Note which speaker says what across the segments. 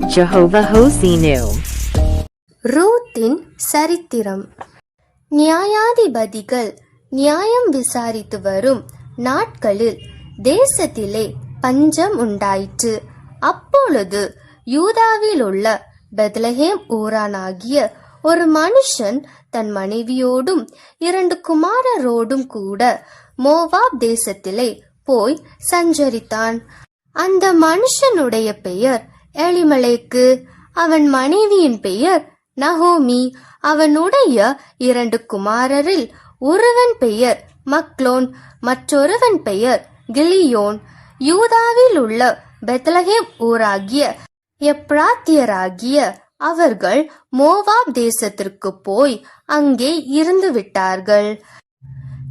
Speaker 1: Jehovah Hosinu.
Speaker 2: ரூத்தின் சரித்திரம். நியாயாதிபதிகள் நியாயம் விசாரித்து வரும் நாட்களில் தேசத்திலே பஞ்சம் உண்டாயிற்று. அப்பொழுது யூதாவில் உள்ள பெத்லஹேம் ஊரானாகிய ஒரு மனுஷன் தன் மனைவியோடும் இரண்டு குமாரரோடும் கூட மோவாப் தேசத்திலே போய் சஞ்சரித்தான். அந்த மனுஷனுடைய பெயர் எளிமலைக்கு அவன் மனைவியின் பெயர் நகோமி. அவனுடைய இரண்டு குமாரரில் ஒருவன் பெயர் மக்லோன் மற்றொருவன் பெயர் கிலியோன். யூதாவில் உள்ள பெத்லஹேம் ஊராகிய எப்ராத்தியராகிய அவர்கள் மோவாப் தேசத்திற்கு போய் அங்கே இருந்து விட்டார்கள்.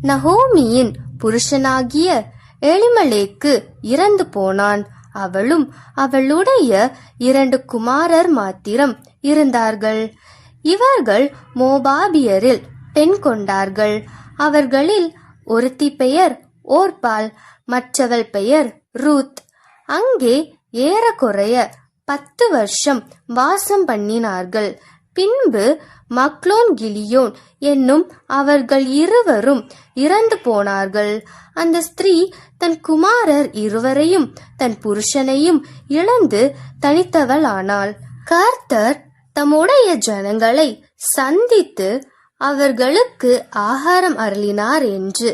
Speaker 2: நகோமியின் புருஷனாகிய எளிமலேக்கு இறந்து போனான். அவளும் அவளுடைய இரண்டு குமாரர் மாத்திரம் இருந்தார்கள். இவர்கள் மோபாபியரில் பெண் கொண்டார்கள். அவர்களில் ஒருத்தி பெயர் ஓர்பால் மற்றவள் பெயர் ரூத். அங்கே ஏறக்குறைய பத்து வருஷம் வாசம் பண்ணினார்கள். பின்பு மக்லோன் கிலியோன் என்னும் அவர்கள் இருவரும் இறந்து போனார்கள். அந்த ஸ்திரீ தன் குமாரர் இருவரையும் தன் புருஷனையும் இழந்து தனித்தவளானாள். கர்த்தர் தம்முடைய ஜனங்களை சந்தித்து அவர்களுக்கு ஆகாரம் அருளினார் என்று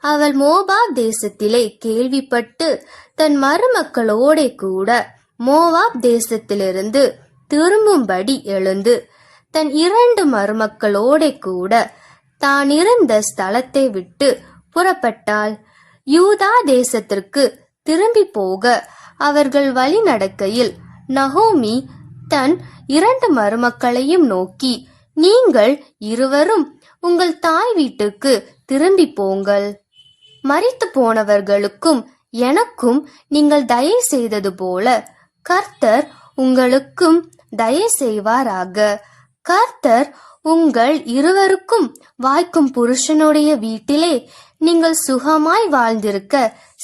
Speaker 2: அவள் மோபாப் தேசத்திலே கேள்விப்பட்டு தன் மருமக்களோட கூட மோவாப் தேசத்திலிருந்து திரும்பும்படி எழுந்து தன் இரண்டு மருமக்களோடே கூட தான் இருந்த ஸ்தலத்தை விட்டு புறப்பட்டாள். யூதா தேசத்திற்கு திரும்பி போக அவர்கள் வழி நடக்கையில் நகோமி தன் இரண்டு மருமக்களையும் நோக்கி நீங்கள் இருவரும் உங்கள் தாய் வீட்டுக்கு திரும்பி போங்கள். மறித்து போனவர்களுக்கும் எனக்கும் நீங்கள் தயை செய்தது போல கர்த்தர் உங்களுக்கும் தயை செய்வாராக. கர்த்தர் உங்கள் இருவருக்கும் வாய்க்கும் புருஷனுடைய வீட்டிலே நீங்கள் சுகமாய் வாழ்ந்திருக்க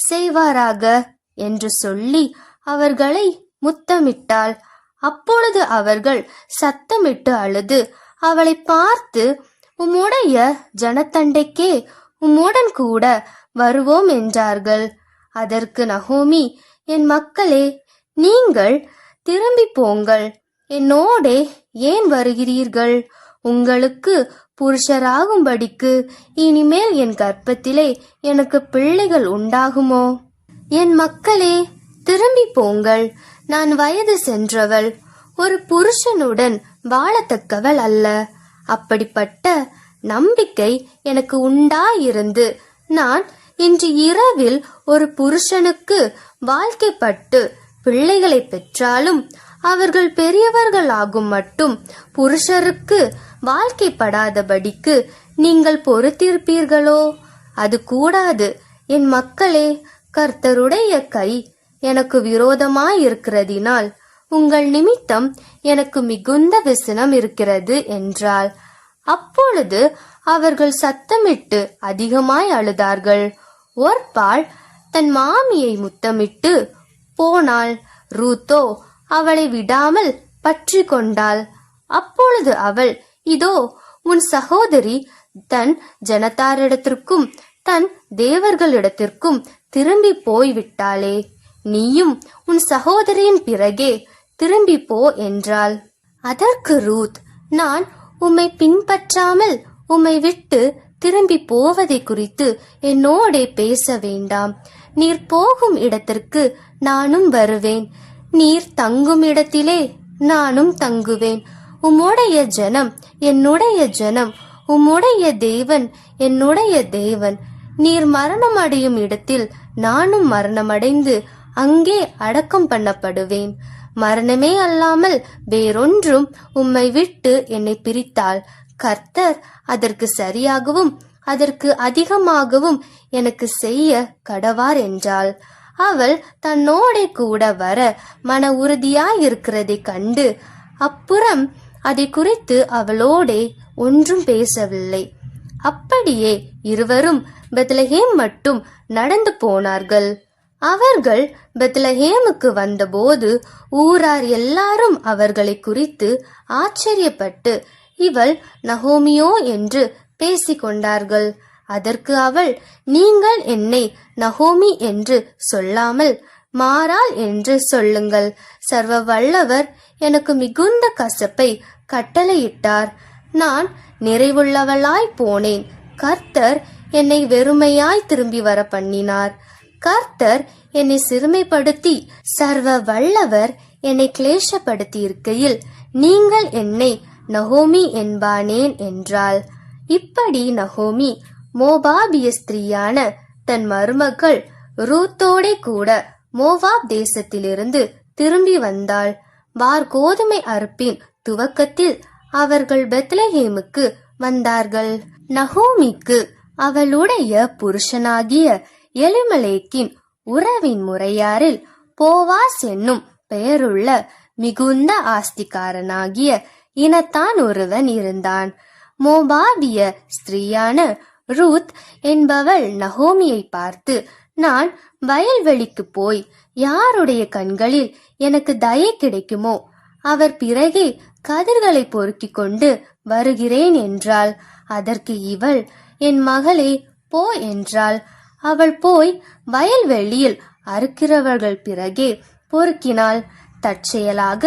Speaker 2: செய்வாராக என்று சொல்லி அவர்களை முத்தமிட்டாள். அப்பொழுது அவர்கள் சத்தமிட்டு அழுது அவளை பார்த்து உம்முடைய ஜனத்தண்டைக்கே உம்முடன் கூட வருவோம் என்றார்கள். அதற்கு நகோமி என் மக்களே நீங்கள் திரும்பி போங்கள். என்னோடே ஏன் வருகிறீர்கள்? உங்களுக்கு புருஷராகும்படிக்கு இனிமேல் என் கர்ப்பத்திலே எனக்கு பிள்ளைகள் உண்டாகுமோ? என் மக்களே திரும்பி போங்கள். நான் வயது சென்றவள். ஒரு புருஷனுடன் வாழத்தக்கவள் அல்ல. அப்படிப்பட்ட நம்பிக்கை எனக்கு உண்டாயிருந்து நான் இன்று இரவில் ஒரு புருஷனுக்கு வாழ்க்கைப்பட்டு பிள்ளைகளை பெற்றாலும் அவர்கள் பெரியவர்களாகும் மட்டும் புருஷருக்கு வாழ்க்கைப்படாதபடிக்கு நீங்கள் பொறுத்திருப்பீர்களோ? அது கூடாது. என் மக்களே கர்த்தருடைய கை எனக்கு விரோதமாயிருக்கிறதினால் உங்கள் நிமித்தம் எனக்கு மிகுந்த விசனம் இருக்கிறது என்றாள். அப்பொழுது அவர்கள் சத்தமிட்டு அதிகமாய் அழுதார்கள். ஒர்பாள் தன் மாமியை முத்தமிட்டு போனாள் ரூத்தோ அவளை விடாமல் பற்றி கொண்டாள். அப்பொழுது அவள் இதோ உன் சகோதரி தன் ஜனத்தாரிடத்திற்கும் தன் தேவர்களிடத்திற்கும் திரும்பி போய்விட்டாளே. நீயும் உன் சகோதரியின் பிறகே திரும்பி போ என்றாள். அதற்கு ரூத் நான் உம்மை பின்பற்றாமல் உம்மை விட்டு திரும்பி போவதை குறித்து என்னோடே பேச வேண்டாம். நீர் போகும் இடத்திற்கு நானும் வருவேன். நீர் தங்கும் இடத்திலே நானும் தங்குவேன். உம்முடைய ஜனம் என்னுடைய ஜனம். உம்முடைய தேவன் என்னுடைய தேவன். நீர் மரணம் அடையும் இடத்தில் நானும் மரணமடைந்து அங்கே அடக்கம் பண்ணப்படுவேன். மரணமே அல்லாமல் வேறொன்றும் உம்மை விட்டு என்னை பிரித்தால் கர்த்தர் அதற்கு சரியாகவும் அதற்கு அதிகமாகவும் எனக்கு செய்ய கடவார் என்றாள். அவள் தன்னோடே கூட வர மன உறுதியாயிருக்கிறதை கண்டு அப்புறம் அதை குறித்து அவளோடே ஒன்றும் பேசவில்லை. அப்படியே இருவரும் பெத்லஹேம் மட்டும் நடந்து போனார்கள். அவர்கள் பெத்லஹேமுக்கு வந்தபோது ஊரார் எல்லாரும் அவர்களை குறித்து ஆச்சரியப்பட்டு இவள் நகோமியோ என்று பேசிக்கொண்டார்கள். அதற்கு அவள் நீங்கள் என்னை நகோமி என்று சொல்லாமல் மாறாள் என்று சொல்லுங்கள். சர்வ வல்லவர் எனக்கு மிகுந்த கசப்பை கட்டளையிட்டார். நான் நிறைவுள்ளவளாய் போனேன். கர்த்தர் என்னை வெறுமையாய் திரும்பி வர பண்ணினார் கர்த்தர் என்னை சிறுமைப்படுத்தி சர்வ வல்லவர் என்னை கிளேசப்படுத்தி இருக்கையில் நீங்கள் என்னை நகோமி என்பானேன் என்றாள். இப்படி நகோமி மோபாபிய ஸ்திரீயான தன் மருமகள் ரூத்தோடே கூட மோவாப் தேசத்திலிருந்து திரும்பி வந்தாள். வார் கோதுமை அறுப்பின் துவக்கத்தில் அவர்கள் பெத்லஹேமுக்கு வந்தார்கள். நகோமிக்கு அவளுடைய புருஷனாகிய எலிமலேக்கின் உறவின் முறையாரில் போவாஸ் என்னும் பெயருள்ள மிகுந்த ஆஸ்திகாரனாகிய இனத்தான் ஒருவன் இருந்தான். மோபாபிய ஸ்திரீயான ரூத் என்பவள் நகோமியை பார்த்து நான் வயல்வெளிக்கு போய் யாருடைய கண்களில் எனக்கு தயை கிடைக்குமோ அவர் பிறகே கதிர்களை பொறுக்கிக் கொண்டு வருகிறேன் என்றாள். அதற்கு இவள் என் மகளே போ என்றாள். அவள் போய் வயல்வெளியில் அறுக்கிறவர்கள் பிறகே பொறுக்கினாள். தற்செயலாக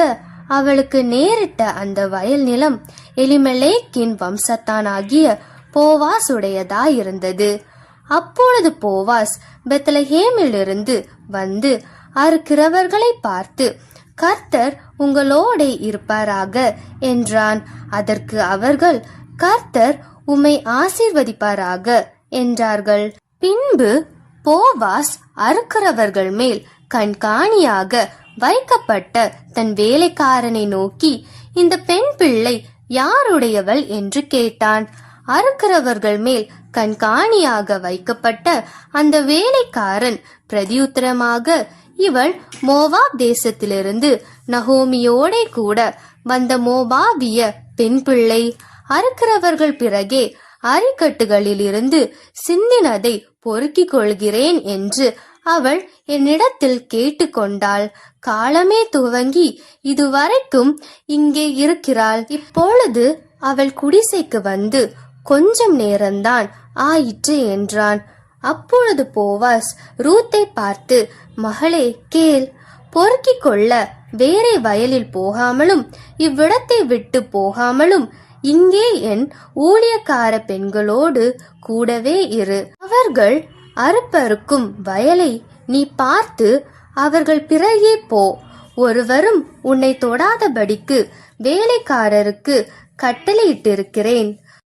Speaker 2: அவளுக்கு நேரிட்ட அந்த வயல் நிலம் எலிமெலேக்கின் வம்சத்தானாகிய போவாஸ் உடையதாயிருந்தது அப்பொழுது போவாஸ் பெத்தலஹேமிலிருந்து வந்து அறுக்கிறவர்களை பார்த்து கர்த்தர் உங்களோட இருப்பாராக என்றான். அதற்கு அவர்கள் கர்த்தர் உம்மை ஆசீர்வதிப்பாராக என்றார்கள். பின்பு போவாஸ் அறுக்கிறவர்கள் மேல் கண்காணியாக வைக்கப்பட்ட தன் வேலைக்காரனை நோக்கி இந்த பெண் பிள்ளை யாருடையவள்? என்று கேட்டான். அறுக்கிறவர்கள் மேல் கண்காணியாக வைக்கப்பட்ட அந்த வேலைக்காரன் பிரதியுத்தரமாக இவள் மோவாப் தேசத்திலிருந்து நகோமியோட கூட வந்த மோபாபிய பெண் பிள்ளை. அறுக்கிறவர்கள் பிறகே அரிக்கட்டுகளிலிருந்து சிந்தினதை பொறுக்கிக் கொள்கிறேன் என்று அவள் என்னிடத்தில் கேட்டுக்கொண்டாள் காலமே துவங்கி இதுவரைக்கும் இங்கே இருக்கிறாள். இப்பொழுது அவள் குடிசைக்கு வந்து கொஞ்சம் நேரம்தான் ஆயிற்று என்றான். அப்பொழுது போவாஸ் ரூத்தை பார்த்து மகளே கேள். பொறுக்கிக் கொள்ள வேறே வயலில் போகாமலும் இவ்விடத்தை விட்டு போகாமலும் இங்கே என் ஊழியக்கார பெண்களோடு கூடவே இரு. அவர்கள் அறுப்பறுக்கும் வயலை நீ பார்த்து அவர்கள் பிறகே போ. ஒருவரும் உன்னை தொடாதபடிக்கு வேலைக்காரருக்கு கட்டளையிட்டிருக்கிறேன்.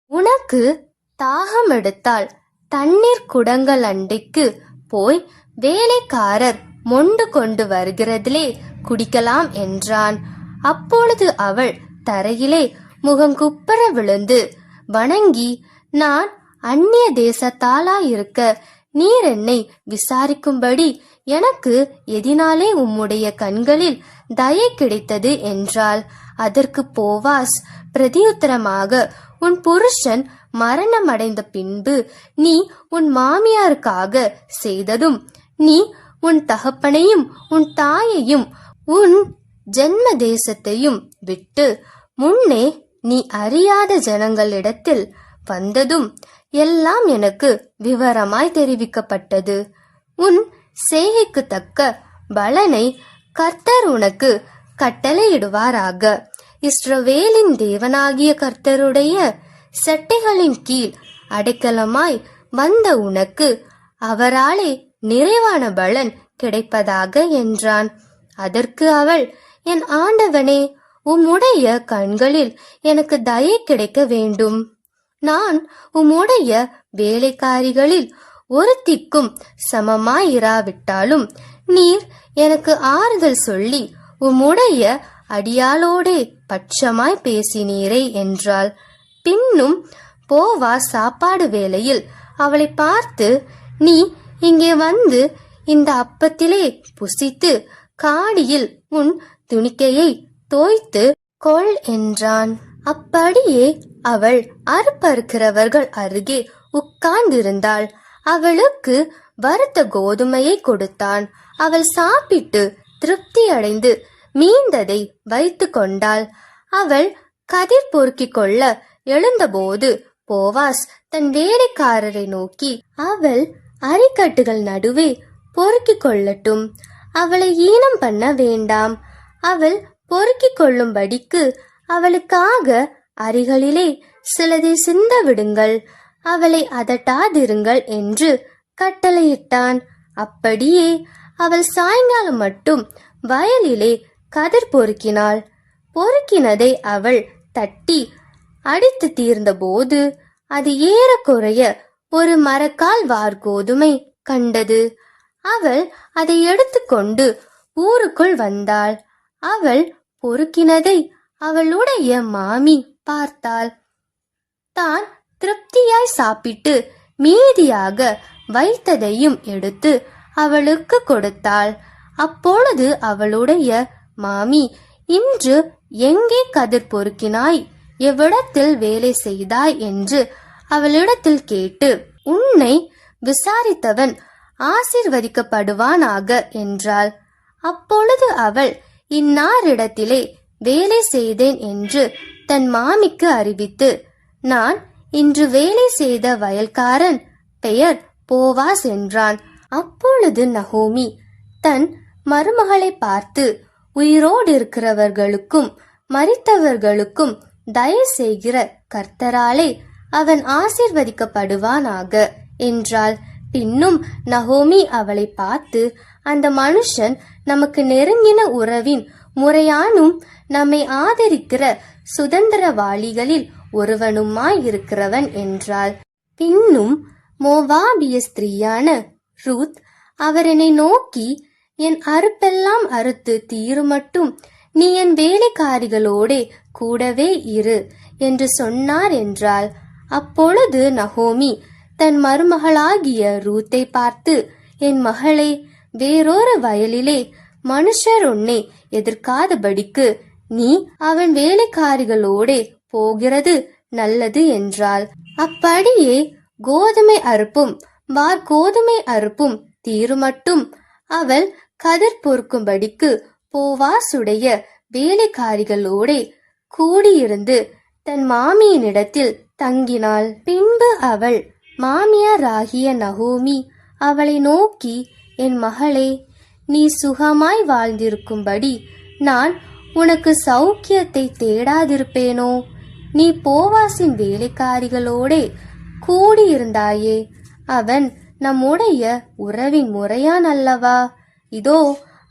Speaker 2: உனக்கு தாகம் எடுத்தால் தண்ணீர் குடங்கள் அண்டைக்கு போய் வேலைக்காரர் மொண்டு கொண்டு வருகிறதிலே குடிக்கலாம் என்றான். அப்பொழுது அவள் தரையிலே முகங்குப்புற விழுந்து வணங்கி நான் அந்நிய தேசத்தாலாயிருக்க நீர் என்னை விசாரிக்கும்படி எனக்கு எதினாலே உம்முடைய கண்களில் தயை கிடைத்தது? என்றாள். அதற்கு போவாஸ் பிரதியுத்தரமாக உன் புருஷன் மரணமடைந்த பின்பு நீ உன் மாமியாருக்காக செய்ததும் நீ உன் தகப்பனையும் உன் தாயையும் உன் ஜென்ம தேசத்தையும் விட்டு முன்னே நீ அறியாத ஜனங்களிடத்தில் வந்ததும் எல்லாம் எனக்கு விவரமாய் தெரிவிக்கப்பட்டது. உன் செய்கைக்கு தக்க பலனை கர்த்தர் உனக்கு கட்டளையிடுவாராக. இஸ்ரவேலின் தேவனாகிய கர்த்தருடைய சட்டைகளின் கீழ் அடைக்கலமாய் வந்த உனக்கு அவராலே நிறைவான பலன் கிடைப்பதாக என்றான். அதற்கு அவள் என் ஆண்டவனே உம்முடைய கண்களில் எனக்கு தயை கிடைக்க வேண்டும். நான் உம்முடைய வேலைக்காரிகளில் ஒருத்திக்கும் சமமாயிராவிட்டாலும் நீர் எனக்கு ஆறுதல் சொல்லி உம்முடைய அடியாளோடே பட்சமாய் பேசினீரே என்றாள். பின்னும் போவா சாப்பாடு வேளையில் அவளை பார்த்து நீ இங்கே வந்து இந்த அப்பத்திலே புசித்து காடியில் உன் துணிக்கையை தோய்த்து கொள் என்றான். அப்படியே அவள் அறுப்பறுக்கிறவர்கள் அருகே உட்கார்ந்திருந்தாள். அவளுக்கு வறுத்த கோதுமையை கொடுத்தான். அவள் சாப்பிட்டு திருப்தி அடைந்து மீந்ததை வைத்து கொண்டாள். அவள் கதிர் பொறுக்கிக் கொள்ள எழுந்தபோது போவாஸ் தன் வேலைக்காரரை நோக்கி அவள் அரிக்கட்டுகள் நடுவே பொறுக்கிக் கொள்ளட்டும். அவளை ஈனம் பண்ண வேண்டாம். அவள் பொறுக்கிக் கொள்ளும்படிக்கு அவளுக்காக அரிகளிலே சிலதை சிந்த விடுங்கள் அவளை அதட்டாதிருங்கள் என்று கட்டளையிட்டான். அப்படியே அவள் சாயங்காலம் மட்டும் வயலிலே கதிர் பொறுக்கினாள். பொறுக்கினதை அவள் தட்டி அடித்து தீர்ந்தபோது அது ஏறக்குறைய ஒரு மரக்கால் வார் கோதுமை கண்டது. அவள் அதை எடுத்துக்கொண்டு ஊருக்குள் வந்தாள். அவள் பொறுக்கினதை அவளுடைய மாமி பார்த்தாள். தான் திருப்தியாய் சாப்பிட்டு மீதியாக வைத்ததையும் எடுத்து அவளுக்கு கொடுத்தாள். அப்பொழுது அவளுடைய மாமி இன்று எங்கே கதிர் பொறுக்கினாய்? எவ்விடத்தில் வேலை செய்தாய் என்று அவளிடத்தில் கேட்டு உன்னை விசாரித்தவன் ஆசிர்வதிக்கப்படுவானாக என்றாள். அப்பொழுது அவள் இன்னாரிடத்திலே வேலை செய்தேன் என்று தன் மாமிக்கு அறிவித்து நான் இன்று வேலை செய்த வயல்காரன் பெயர் போவாஸ் என்றான். அப்பொழுது நகோமி தன் மருமகளை பார்த்து உயிரோடு இருக்கிறவர்களுக்கும் மறித்தவர்களுக்கும் தயவு செய்கிற கர்த்தராலே அவன் ஆசிர்வதிக்கப்படுவானாக என்றாள் பின்னும் நகோமி அவளை பார்த்து அந்த மனுஷன் நமக்கு நெருங்கின உறவின் முறையானும் நம்மை ஆதரிக்கிற சுதந்திரவாளிகளில் ஒருவனுமாயிருக்கிறவன் என்றாள். பின்னும் மோவாபிய ஸ்திரீயான ரூத் அவர் என்னை நோக்கி என் அறுப்பெல்லாம் அறுத்து தீருமட்டும். நீ என் வேலைக்காரிகளோடே கூடவே இரு என்று சொன்னார் என்றாள். அப்பொழுது நகோமி தன் மருமகளாகிய ரூத்தை பார்த்து என் மகளே வேறொரு வயலிலே மனுஷர் உன்னை எதிர்க்காதபடிக்கு நீ அவன் வேலைக்காரிகளோடே போகிறது நல்லது என்றால் அப்படியே கோதுமை அறுப்பும் வார் கோதுமை அறுப்பும் தீருமட்டும். அவள் கதிர் பொறுக்கும்படிக்கு போவாசுடைய வேலைக்காரிகளோடே கூடியிருந்து தன் மாமியினிடத்தில் தங்கினாள். பின்பு அவள் மாமியாராகிய நகோமி அவளை நோக்கி என் மகளே நீ சுகமாய் வாழ்ந்திருக்கும்படி நான் உனக்கு சௌக்கியத்தை தேடாதிருப்பேனோ? நீ போவாசின் வேலைக்காரிகளோடே கூடியிருந்தாயே. அவன் நம்முடைய உறவின் முறையான் அல்லவா இதோ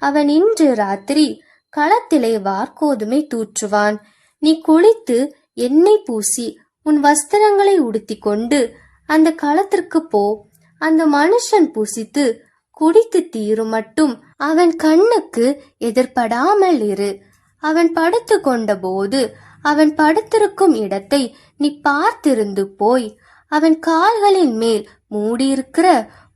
Speaker 2: அவன் இன்று ராத்திரி களத்திலே வார்கோதுமை தூற்றுவான். நீ குளித்து எண்ணெய் பூசி உன் வஸ்திரங்களை உடுத்தி கொண்டு அந்த களத்திற்கு போ. அந்த மனுஷன் புசித்து குடித்து தீரும் மட்டும் அவன் கண்ணுக்கு எதிர்படாமல் இரு. அவன் படுத்து கொண்டபோது அவன் படுத்திருக்கும் இடத்தை நீ பார்த்திருந்து போய் அவன் கால்களின் மேல் மூடியிருக்கிற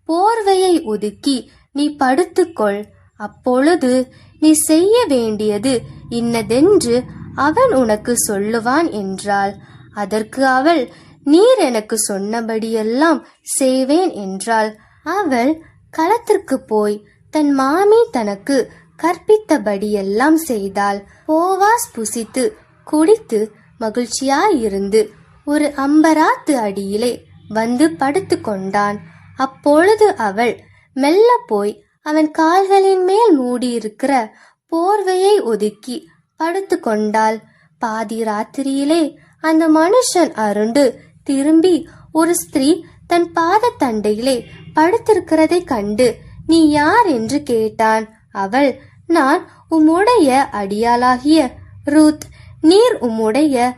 Speaker 2: போர்வையை ஒதுக்கி நீ படுத்துக்கொள். அப்பொழுது நீ செய்ய வேண்டியது இன்னதென்று அவன் உனக்கு சொல்லுவான் என்றாள். அதற்கு அவள் நீர் எனக்கு சொன்னபடியெல்லாம் செய்வேன் என்றாள். அவள் களத்திற்கு போய் தன் மாமி தனக்கு கற்பித்தபடியெல்லாம் செய்தாள். போவாஸ் புசித்து குடித்து மகிழ்ச்சியாயிருந்து ஒரு அம்பராத்து அடியிலே வந்து படுத்து கொண்டான் அப்பொழுது அவள் மெல்ல போய் அவன் கால்களின் மேல் மூடியிருக்கிற போர்வையை ஒதுக்கி படுத்து கொண்டாள். பாதி ராத்திரியிலே அந்த மனுஷன் அருண்டு திரும்பி ஒரு ஸ்திரீ தன் பாதத்தண்டையிலே படுத்திருக்கிறதை கண்டு நீ யார்? என்று கேட்டான். அவள் நான் உம்முடைய அடியாளாகிய ரூத். நீர் உம்முடைய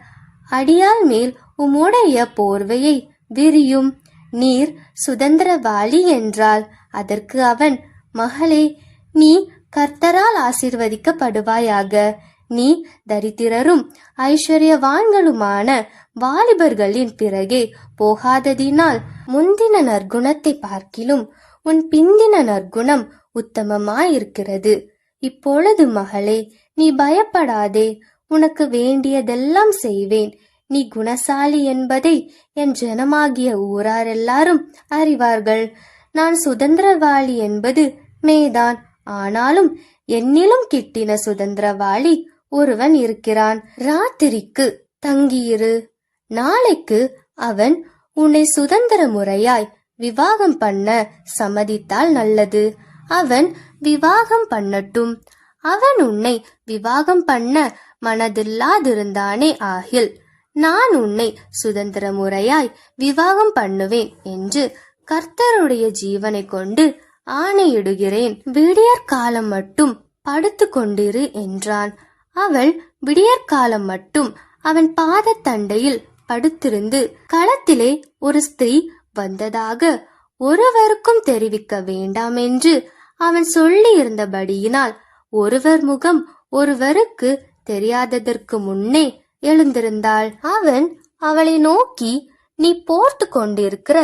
Speaker 2: அடியால் மேல் உம்முடைய போர்வையை விரியும். நீர் சுதந்திரவாளி என்றாள். அதற்கு அவன் மகளே நீ கர்த்தரால் ஆசிர்வதிக்கப்படுவாயாக. நீ தரித்திரரும் ஐஸ்வர்யவான்களுமான வாலிபர்களின் பிறகே போகாததினால் முந்தின நற்குணத்தை பார்க்கிலும் உன் பிந்தின நற்குணம் உத்தமமாயிருக்கிறது. இப்பொழுது மகளே நீ பயப்படாதே. உனக்கு வேண்டியதெல்லாம் செய்வேன். நீ குணசாலி என்பதை என் ஜனமாகிய ஊரார் எல்லாரும் அறிவார்கள். நான் சுதந்திரவாளி என்பது மேதான். ஆனாலும் என்னிலும் கிட்டின சுதந்திரவாளி ஒருவன் இருக்கிறான். ராத்திரிக்கு தங்கியிரு. நாளைக்கு அவன் உன்னை சுதந்திர முறையாய் விவாகம் பண்ண சம்மதித்தால் நல்லது. அவன் விவாகம் பண்ணட்டும். அவன் உன்னை விவாகம் பண்ண மனதில்லாதிருந்தானே ஆகில். நான் உன்னை சுதந்திர முறையாய் விவாகம் பண்ணுவேன் என்று கர்த்தருடைய ஜீவனை கொண்டு ஆணையிடுகிறேன். விடியற்காலம் மட்டும் படுத்து கொண்டிரு என்றான். அவள் விடியற்காலம் மட்டும் அவன் பாதத்தண்டையில் படுத்திருந்து களத்திலே ஒரு ஸ்திரீ வந்ததாக ஒருவருக்கும் தெரிவிக்க வேண்டாம் என்று அவன் சொல்லியிருந்தபடியினால் ஒருவர் முகம் ஒருவருக்கு தெரியாததற்கு முன்னே எழுந்திருந்தாள். அவன் அவளை நோக்கி நீ போர்த்து கொண்டிருக்கிற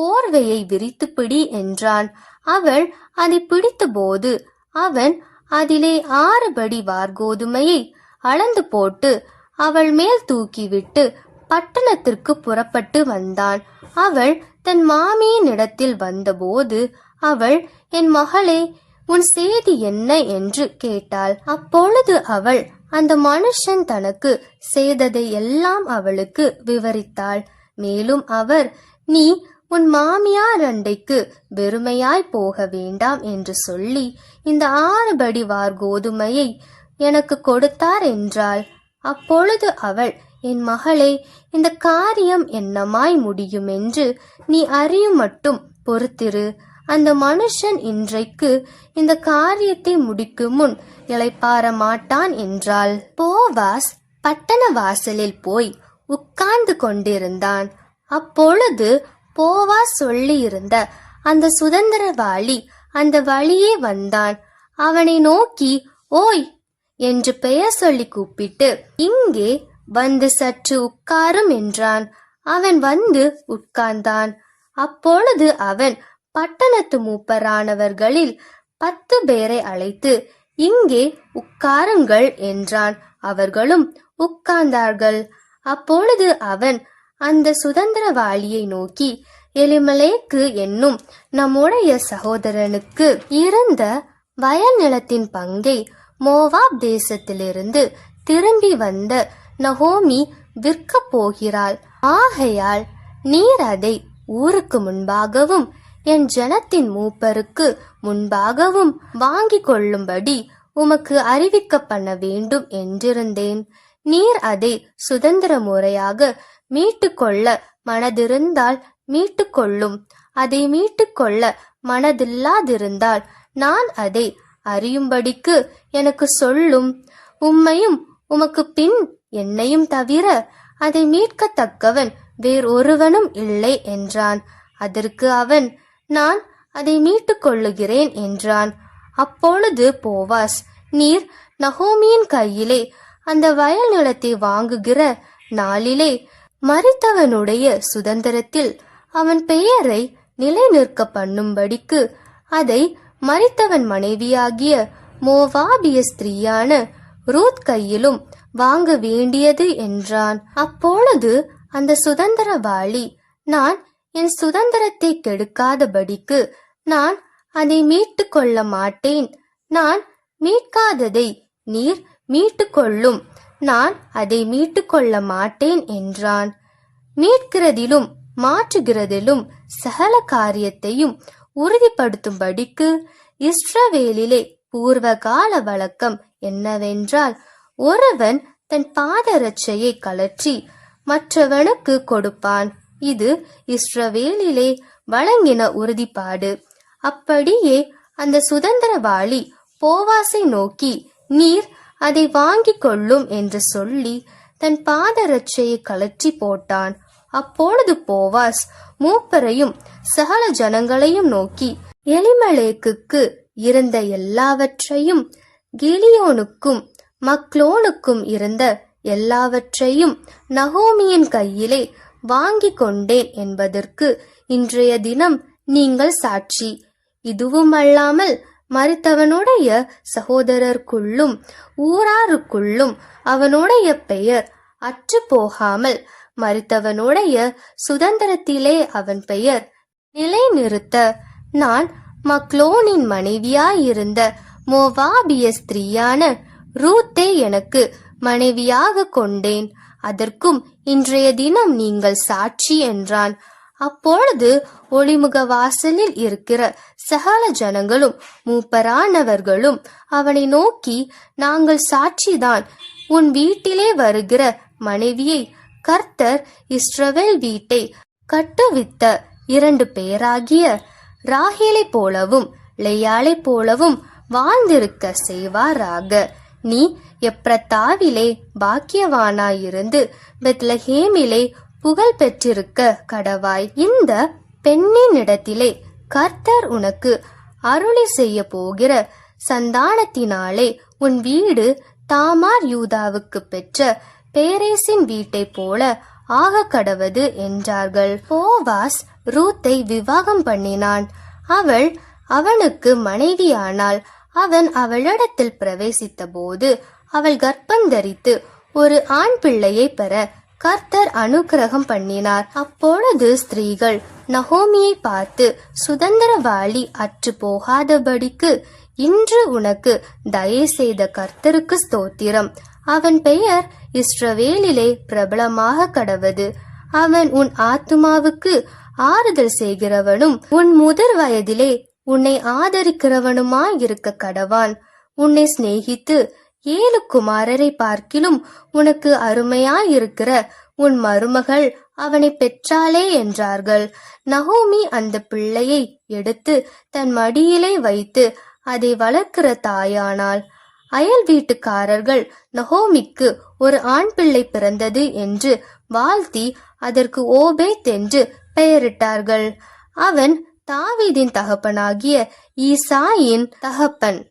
Speaker 2: போர்வையை விரித்து பிடி என்றான். அவள் அதை பிடித்தபோது அவன் அதிலே ஆறுபடி வார்கோதுமையை அளந்து போட்டு அவள் மேல் தூக்கிவிட்டு பட்டணத்திற்கு புறப்பட்டு வந்தான். அவள் தன் மாமியின் இடத்தில் வந்தபோது அவள் என் மகளே உன் செய்தி என்ன என்று கேட்டாள். அப்பொழுது அவள் அந்த மனுஷன் தனக்கு செய்ததை எல்லாம் அவளுக்கு விவரித்தாள். மேலும் அவர் நீ உன் மாமியார் அண்டைக்கு வெறுமையாய் போக வேண்டாம் என்று சொல்லி இந்த ஆறு படி வார் கோதுமையை எனக்கு கொடுத்தார் என்றாள். அப்பொழுது அவள் என் மகளே இந்த காரியம் என்னமாய் முடியும் என்று நீ அறியும் மட்டும் பொறுத்திரு. அந்த மனுஷன் இன்றைக்கு இந்த காரியத்தை முடிக்கும் முன் இளைப்பாற மாட்டான் என்றாள். போவாஸ் பட்டண வாசலில் போய் உட்கார்ந்து கொண்டிருந்தான். அப்பொழுது போவாஸ் சொல்லியிருந்த அந்த சுதந்திரவாளி அந்த வழியே வந்தான். அவனை நோக்கி ஓய்! என்று பெயர் சொல்லி கூப்பிட்டு இங்கே வந்து சற்று உட்காரும் என்றான். அவன் வந்து உட்கார்ந்தான். அப்பொழுது அவன் பட்டணத்து மூப்பரானவர்களில் பத்து பேரை அழைத்து இங்கே உட்காருங்கள் என்றான். அவர்களும் உட்கார்ந்தார்கள். அப்பொழுது அவன் அந்த சுதந்திரவாளியை நோக்கி எலிமலேக்கு என்னும் நம்முடைய சகோதரனுக்கு இருந்த வயல் நிலத்தின் பங்கை மோவாப் தேசத்திலிருந்து திரும்பி வந்த நகோமி விற்க போகிறாள். ஆகையால் நீர் அதை ஊருக்கு முன்பாகவும் என் ஜனத்தின் மூப்பருக்கு முன்பாகவும் வாங்கி கொள்ளும்படி உமக்கு அறிவிக்க பண்ண வேண்டும் என்றிருந்தேன். நீர் அதை சுதந்திர முறையாக மீட்டுக்கொள்ள மனதிருந்தால் மீட்டுக்கொள்ளும். அதை மீட்டுக்கொள்ள மனதில்லாதிருந்தால் நான் அதை அறியும்படிக்கு எனக்கு சொல்லும். உம்மையும் உமக்கு பின் என்னையும் தவிர அதை மீட்கத்தக்கவன் வேறொருவனும் இல்லை என்றான். அதற்கு அவன் நான் அதை மீட்டுக் கொள்ளுகிறேன் என்றான். அப்பொழுது போவாஸ் நீர் நகோமியின் கையிலே அந்த வயல் நிலத்தை வாங்குகிற நாளிலே மறித்தவனுடைய சுதந்திரத்தில் அவன் பெயரை நிலைநிற்க பண்ணும்படிக்கு அதை மறித்தவன் மனைவியாகிய மோவாபிய ஸ்திரீயான ரூத் கையிலும் வாங்க வேண்டியது என்றான். அப்பொழுது அந்த சுதந்திரவாளி நான் என் சுதந்திரத்தை கெடுக்காதபடிக்கு நான் அதை மீட்டு கொள்ள மாட்டேன். நான் மீட்காததை நீர் மீட்டு கொள்ளும் நான் அதை மீட்டு கொள்ள மாட்டேன் என்றான். மீட்கிறதிலும் மாற்றுகிறதிலும் சகல காரியத்தையும் உறுதிப்படுத்தும்படிக்கு இஸ்ரவேலிலே பூர்வகால வழக்கம் என்னவென்றால் ஒருவன் தன் பாதரட்சையை கலற்றி மற்றவனுக்கு கொடுப்பான். இது இஸ்ரவேலிலே வழங்கின உறுதிப்பாடு. அப்படியே அந்த சுதந்திரவாளி போவாசை நோக்கி நீர் அதை வாங்கிக் கொள்ளும் என்று சொல்லி தன் பாதரட்சையை கலற்றி போட்டான். அப்பொழுது போவாஸ் மூப்பரையும் சகல ஜனங்களையும் நோக்கி எலிமலேக்குக்கு இருந்த எல்லாவற்றையும் கிலியோனுக்கும் மக்லோனுக்கும் இருந்த எல்லாவற்றையும் நகோமியின் கையிலே வாங்கிக் கொண்டேன் என்பதற்கு இன்றைய தினம் நீங்கள் சாட்சி. இதுவும் அல்லாமல் மறித்தவனுடைய சகோதரருக்குள்ளும் ஊராருக்குள்ளும் அவனுடைய பெயர் அற்று போகாமல் மறித்தவனுடைய சுதந்திரத்திலே அவன் பெயர் நிலைநிறுத்த. நான் மக்லோனின் மனைவியாயிருந்த மோவாபிய ஸ்திரீயான ரூத்தை எனக்கு மனைவியாக கொண்டேன். அதற்கும் இன்றைய தினம் நீங்கள் சாட்சி என்றான். அப்பொழுது ஒளிமுக வாசலில் இருக்கிற சகல ஜனங்களும் மூப்பரானவர்களும் அவனை நோக்கி நாங்கள் சாட்சிதான். உன் வீட்டிலே வருகிற மனைவியை கர்த்தர் இஸ்ரவேல் வீட்டை கட்டுவித்த இரண்டு பேராகிய ராகிலை போலவும் லேயாளை போலவும் வாழ்ந்திருக்க செய்வாராக. நீ எப்ரத்தாவிலே பாக்கியவானாயிருந்து பெத்லஹேமிலே புகழ் பெற்றிருக்க கடவாய். இந்த பெண்ணினிடத்திலே கர்த்தர் உனக்கு அருளி செய்ய போகிற சந்தானத்தினாலே உன் வீடு தாமார் யூதாவுக்கு பெற்ற பேரேசின் வீட்டைப் போல ஆக கடவது என்றார்கள். போவாஸ் ரூத்தை விவாகம் பண்ணினான். அவள் அவனுக்கு மனைவியானாள் அவன் அவளிடத்தில் பிரவேசித்த போது அவள் கர்ப்பந்தரித்து ஒரு ஆண் பிள்ளையை பெற கர்த்தர் அனுக்கிரகம் பண்ணினார். அப்பொழுது ஸ்திரீகள் நகோமியை பார்த்து சுதந்திரவாளி அற்று போகாதபடிக்கு இன்று உனக்கு தயவு செய்த கர்த்தருக்கு ஸ்தோத்திரம். அவன் பெயர் இஸ்ரவேலிலே பிரபலமாக கடவது. அவன் உன் ஆத்துமாவுக்கு ஆறுதல் செய்கிறவனும் உன் முதற் வயதிலே உன்னை ஆதரிக்கிறவனுமாயிருக்க கடவான். உன்னை சிநேகித்து ஏழு குமாரரை பார்க்கிலும் உனக்கு அருமையாயிருக்கிற உன் மருமகள் அவனை பெற்றாளே என்றார்கள். நகோமி அந்த பிள்ளையை எடுத்து தன் மடியிலே வைத்து அதை வளர்க்கிற தாயானாள். அயல் வீட்டுக்காரர்கள் நகோமிக்கு ஒரு ஆண் பிள்ளை பிறந்தது என்று வாழ்த்தி அதற்கு ஓபேத் என்று பெயரிட்டார்கள். அவன் தாவீதின் தகப்பனாகிய ஈசாயின் தகப்பன்.